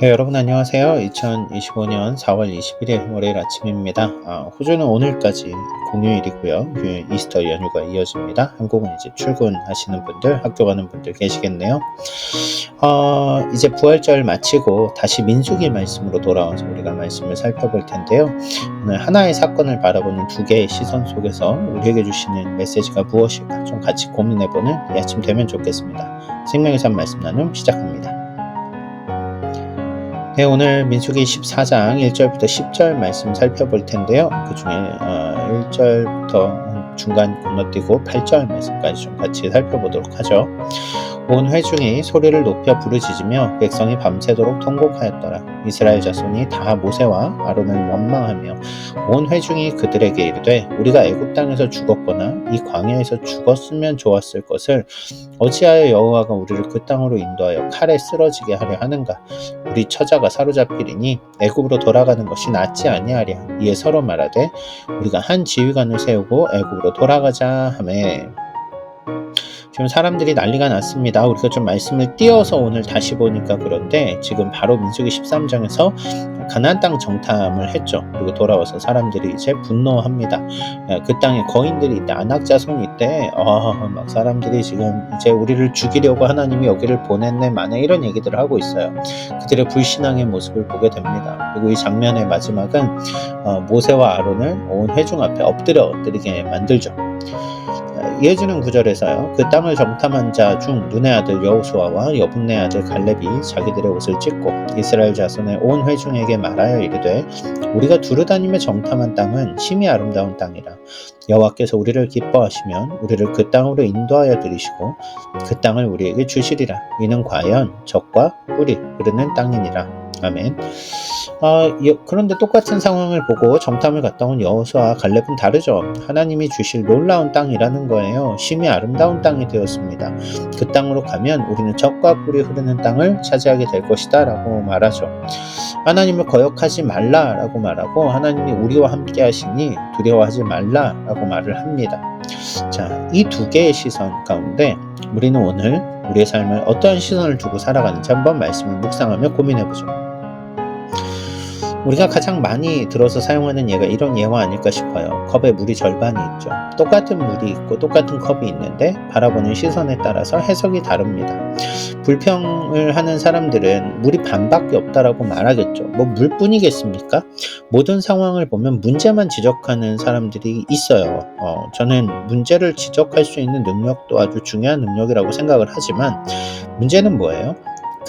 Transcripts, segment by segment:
네, 여러분 안녕하세요. 2025년 4월 21일 월요일 아침입니다. 아, 호주는 오늘까지 공휴일이고요. 그 이스터 연휴가 이어집니다. 한국은 이제 출근하시는 분들, 학교 가는 분들 계시겠네요. 어, 이제 부활절 마치고 다시 민수기 말씀으로 돌아와서 우리가 말씀을 살펴볼 텐데요. 오늘 하나의 사건을 바라보는 두 개의 시선 속에서 우리에게 주시는 메시지가 무엇일까 좀 같이 고민해보는 이 아침 되면 좋겠습니다. 생명의 산 말씀 나눔 시작합니다. 네, 오늘 민수기 14장 1절부터 10절 말씀 살펴볼 텐데요. 그 중에 어, 1절부터 중간 건너뛰고 8절 말씀까지 좀 같이 살펴보도록 하죠. 온 회중이 소리를 높여 부르짖으며 백성이 밤새도록 통곡하였더라. 이스라엘 자손이 다 모세와 아론을 원망하며 온 회중이 그들에게 이르되 우리가 애굽 땅에서 죽었거나 이 광야에서 죽었으면 좋았을 것을 어찌하여 여호와가 우리를 그 땅으로 인도하여 칼에 쓰러지게 하려 하는가? 우리 처자가 사로잡히리니 애굽으로 돌아가는 것이 낫지 아니하랴. 이에 서로 말하되 우리가 한 지휘관을 세우고 애굽으로 돌아가자 하매 지금 사람들이 난리가 났습니다. 우리가 좀 말씀을 띄어서 오늘 다시 보니까 그런데 지금 바로 민수기 13장에서 가나안 땅 정탐을 했죠. 그리고 돌아와서 사람들이 이제 분노합니다. 그 땅에 거인들이 있대, 안악자손이 있대. 어, 막 사람들이 지금 이제 우리를 죽이려고 하나님이 여기를 보냈네, 만에 이런 얘기들을 하고 있어요. 그들의 불신앙의 모습을 보게 됩니다. 그리고 이 장면의 마지막은 어, 모세와 아론을 온 회중 앞에 엎드려 엎드리게 만들죠. 이어지는 구절에서요. 그 땅을 정탐한 자 중 눈의 아들 여호수아와 여분네 아들 갈렙이 자기들의 옷을 찢고 이스라엘 자손의 온 회중에게 말하여 이르되 우리가 두루다니며 정탐한 땅은 심히 아름다운 땅이라 여호와께서 우리를 기뻐하시면 우리를 그 땅으로 인도하여 들이시고 그 땅을 우리에게 주시리라 이는 과연 적과 꿀이 흐르는 땅이니라 아멘. 어, 그런데 똑같은 상황을 보고 정탐을 갔다 온 여호수아 갈렙은 다르죠. 하나님이 주실 놀라운 땅이라는 거예요. 심히 아름다운 땅이 되었습니다. 그 땅으로 가면 우리는 적과 꿀이 흐르는 땅을 차지하게 될 것이다 라고 말하죠. 하나님을 거역하지 말라라고 말하고 하나님이 우리와 함께 하시니 두려워하지 말라라고 말을 합니다. 자, 이 두 개의 시선 가운데 우리는 오늘 우리의 삶을 어떠한 시선을 두고 살아가는지 한번 말씀을 묵상하며 고민해 보죠. 우리가 가장 많이 들어서 사용하는 예가 이런 예화 아닐까 싶어요. 컵에 물이 절반이 있죠. 똑같은 물이 있고 똑같은 컵이 있는데 바라보는 시선에 따라서 해석이 다릅니다. 불평을 하는 사람들은 물이 반밖에 없다라고 말하겠죠. 뭐 물뿐이겠습니까? 모든 상황을 보면 문제만 지적하는 사람들이 있어요. 어, 저는 문제를 지적할 수 있는 능력도 아주 중요한 능력이라고 생각을 하지만 문제는 뭐예요?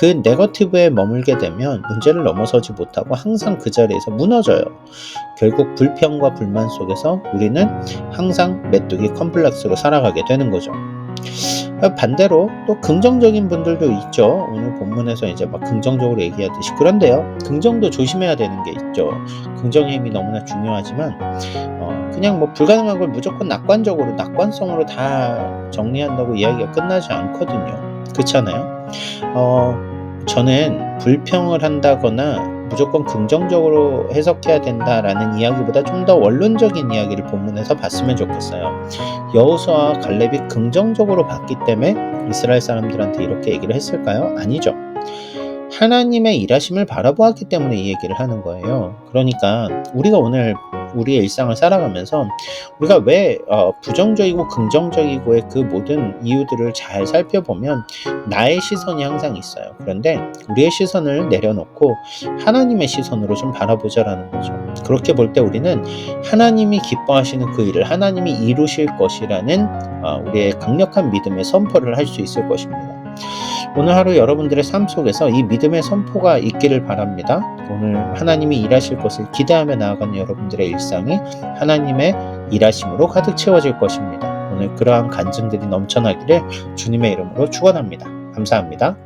그 네거티브에 머물게 되면 문제를 넘어서지 못하고 항상 그 자리에서 무너져요. 결국 불평과 불만 속에서 우리는 항상 메뚜기 컴플렉스로 살아가게 되는 거죠. 반대로 또 긍정적인 분들도 있죠. 오늘 본문에서 이제 막 긍정적으로 얘기하듯이. 그런데요, 긍정도 조심해야 되는 게 있죠. 긍정의 힘이 너무나 중요하지만, 어, 그냥 뭐 불가능한 걸 무조건 낙관적으로, 낙관성으로 다 정리한다고 이야기가 끝나지 않거든요. 그렇잖아요. 어, 저는 불평을 한다거나 무조건 긍정적으로 해석해야 된다라는 이야기보다 좀 더 원론적인 이야기를 본문에서 봤으면 좋겠어요. 여호수아와 갈렙이 긍정적으로 봤기 때문에 이스라엘 사람들한테 이렇게 얘기를 했을까요? 아니죠. 하나님의 일하심을 바라보았기 때문에 이 얘기를 하는 거예요. 그러니까 우리가 오늘 우리의 일상을 살아가면서 우리가 왜 어, 부정적이고 긍정적이고의 그 모든 이유들을 잘 살펴보면 나의 시선이 항상 있어요. 그런데 우리의 시선을 내려놓고 하나님의 시선으로 좀 바라보자라는 거죠. 그렇게 볼 때 우리는 하나님이 기뻐하시는 그 일을 하나님이 이루실 것이라는 어, 우리의 강력한 믿음의 선포를 할 수 있을 것입니다. 오늘 하루 여러분들의 삶 속에서 이 믿음의 선포가 있기를 바랍니다. 오늘 하나님이 일하실 것을 기대하며 나아가는 여러분들의 일상이 하나님의 일하심으로 가득 채워질 것입니다. 오늘 그러한 간증들이 넘쳐나기를 주님의 이름으로 축원합니다. 감사합니다.